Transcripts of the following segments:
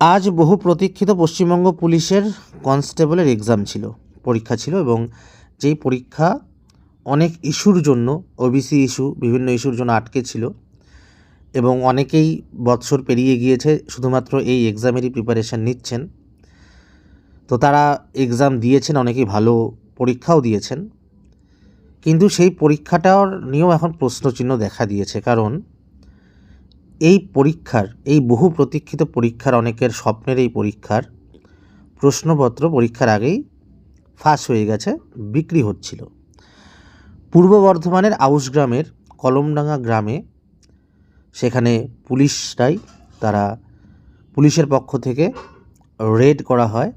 আজ বহু প্রতীক্ষিত পশ্চিমবঙ্গ পুলিশের কনস্টেবলের এক্সাম ছিল, পরীক্ষা ছিল এবং যেই পরীক্ষা অনেক ইস্যুর জন্য ওবিসি ইস্যু বিভিন্ন ইস্যুর জন্য আটকে ছিল এবং অনেকেই বৎসর পেরিয়ে গিয়েছে, শুধুমাত্র এই এক্সামেরই প্রিপারেশান নিচ্ছেন। তো তারা এক্সাম দিয়েছেন, অনেকেই ভালো পরীক্ষাও দিয়েছেন। কিন্তু সেই পরীক্ষাটার নিয়েও এখন প্রশ্নচিহ্ন দেখা দিয়েছে, কারণ এই পরীক্ষার, এই বহু প্রতীক্ষিত পরীক্ষার, অনেকের স্বপ্নের এই পরীক্ষার প্রশ্নপত্র পরীক্ষার আগেই ফাঁস হয়ে গেছে, বিক্রি হচ্ছিল। পূর্ব বর্ধমানের আউশ গ্রামের কলমডাঙ্গা গ্রামে সেখানে পুলিশরাই, তারা পুলিশের পক্ষ থেকে রেড করা হয়,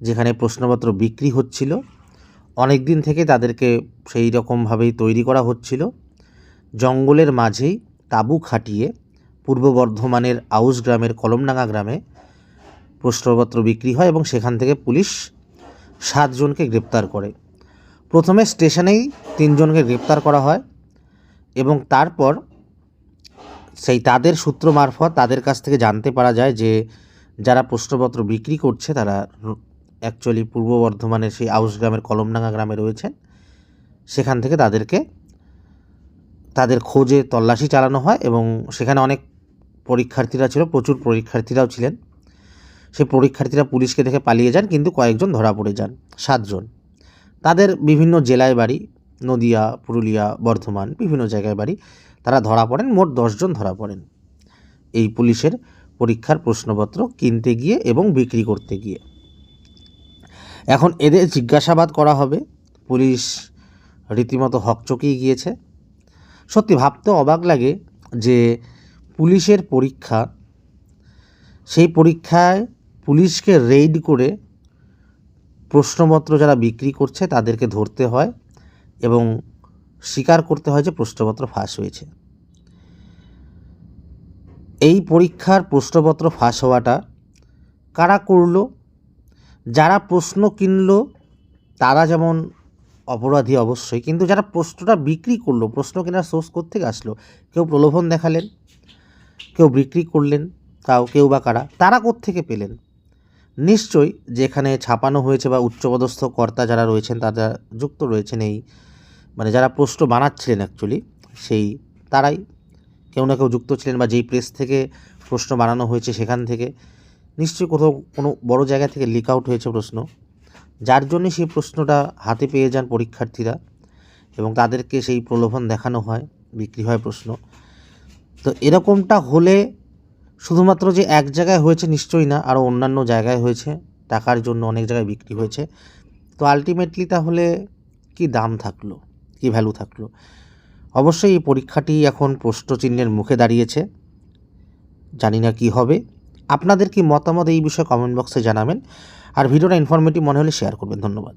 যেখানে প্রশ্নপত্র বিক্রি হচ্ছিল। অনেক দিন থেকে তাদেরকে সেই রকমভাবেই তৈরি করা হচ্ছিল। জঙ্গলের মাঝেই তাঁবু খাটিয়ে পূর্ব বর্ধমানের আউস গ্রামের কলমডাঙ্গা গ্রামে প্রশ্নপত্র বিক্রি হয় এবং সেখান থেকে পুলিশ সাতজনকে গ্রেপ্তার করে। প্রথমে স্টেশনেই তিনজনকে গ্রেপ্তার করা হয় এবং তারপর সেই তাদের সূত্র মারফত তাদের কাছ থেকে জানতে পারা যায় যে যারা প্রশ্নপত্র বিক্রি করছে তারা অ্যাকচুয়ালি পূর্ব বর্ধমানের সেই আউস গ্রামের কলমডাঙ্গা গ্রামে রয়েছেন। সেখান থেকে তাদেরকে তাদের খোঁজে তল্লাশি চালানো হয় এবং সেখানে অনেক পরীক্ষার্থীরা ছিল, প্রচুর পরীক্ষার্থীরাও ছিলেন। সেই পরীক্ষার্থীরা পুলিশকে দেখে পালিয়ে যান, কিন্তু কয়েকজন ধরা পড়ে যান, সাতজন। তাদের বিভিন্ন জেলায় বাড়ি, নদিয়া, পুরুলিয়া, বর্ধমান, বিভিন্ন জায়গায় বাড়ি, তারা ধরা পড়েন, মোট দশজন ধরা পড়েন। এই পুলিশের পরীক্ষার প্রশ্নপত্র কিনতে গিয়ে এবং বিক্রি করতে গিয়ে। এখন এদের জিজ্ঞাসাবাদ করা হবে, পুলিশ রীতিমতো হকচকিয়ে গিয়েছে। সত্যি ভাবতে অবাক লাগে যে পুলিশের পরীক্ষা, সেই পরীক্ষায় পুলিশকে রেইড করে প্রশ্নপত্র যারা বিক্রি করছে তাদেরকে ধরতে হয় এবং স্বীকার করতে হয় যে প্রশ্নপত্র ফাঁস হয়েছে। এই পরীক্ষার প্রশ্নপত্র ফাঁস হওয়াটা কারা করল? যারা প্রশ্ন কিনল, তারা যেমন অপরাধী অবশ্যই। কিন্তু যারা প্রশ্নটা বিক্রি করল, প্রশ্ন কেনার সোর্স থেকে আসলো? কেউ প্রলোভন দেখালেন, কেউ বিক্রি করলেন, তাও কেউ বা কারা? তারা থেকে পেলেন? নিশ্চয়ই যেখানে ছাপানো হয়েছে বা উচ্চপদস্থ কর্তা যারা রয়েছেন, তারা যুক্ত রয়েছেন এই মানে যারা প্রশ্ন বানাচ্ছিলেন অ্যাকচুয়ালি সেই তারাই কেউ না কেউ যুক্ত ছিলেন বা যেই প্রেস থেকে প্রশ্ন বানানো হয়েছে সেখান থেকে। নিশ্চয়ই কোথাও কোনো বড় জায়গা থেকে লিক আউট হয়েছে প্রশ্ন। যার জন্যে সেই প্রশ্নটা হাতে পেয়ে যান পরীক্ষার্থীরা এবং তাদেরকে সেই প্রলোভন দেখানো হয়, বিক্রি হয় প্রশ্ন। তো এরকমটা হলে শুধুমাত্র যে এক জায়গায় হয়েছে নিশ্চয়ই না, আরও অন্যান্য জায়গায় হয়েছে, টাকার জন্য অনেক জায়গায় বিক্রি হয়েছে। তো আলটিমেটলি তাহলে কি দাম থাকল, কি ভ্যালু থাকল? অবশ্যই এই পরীক্ষাটি এখন প্রশ্নচিহ্নের মুখে দাঁড়িয়েছে। জানি না কি হবে। আপনাদের কি মতামত এই বিষয়ে কমেন্ট বক্সে জানাবেন। আর ভিডিওটা ইনফরমেটিভ মনে হলে শেয়ার করবেন। ধন্যবাদ।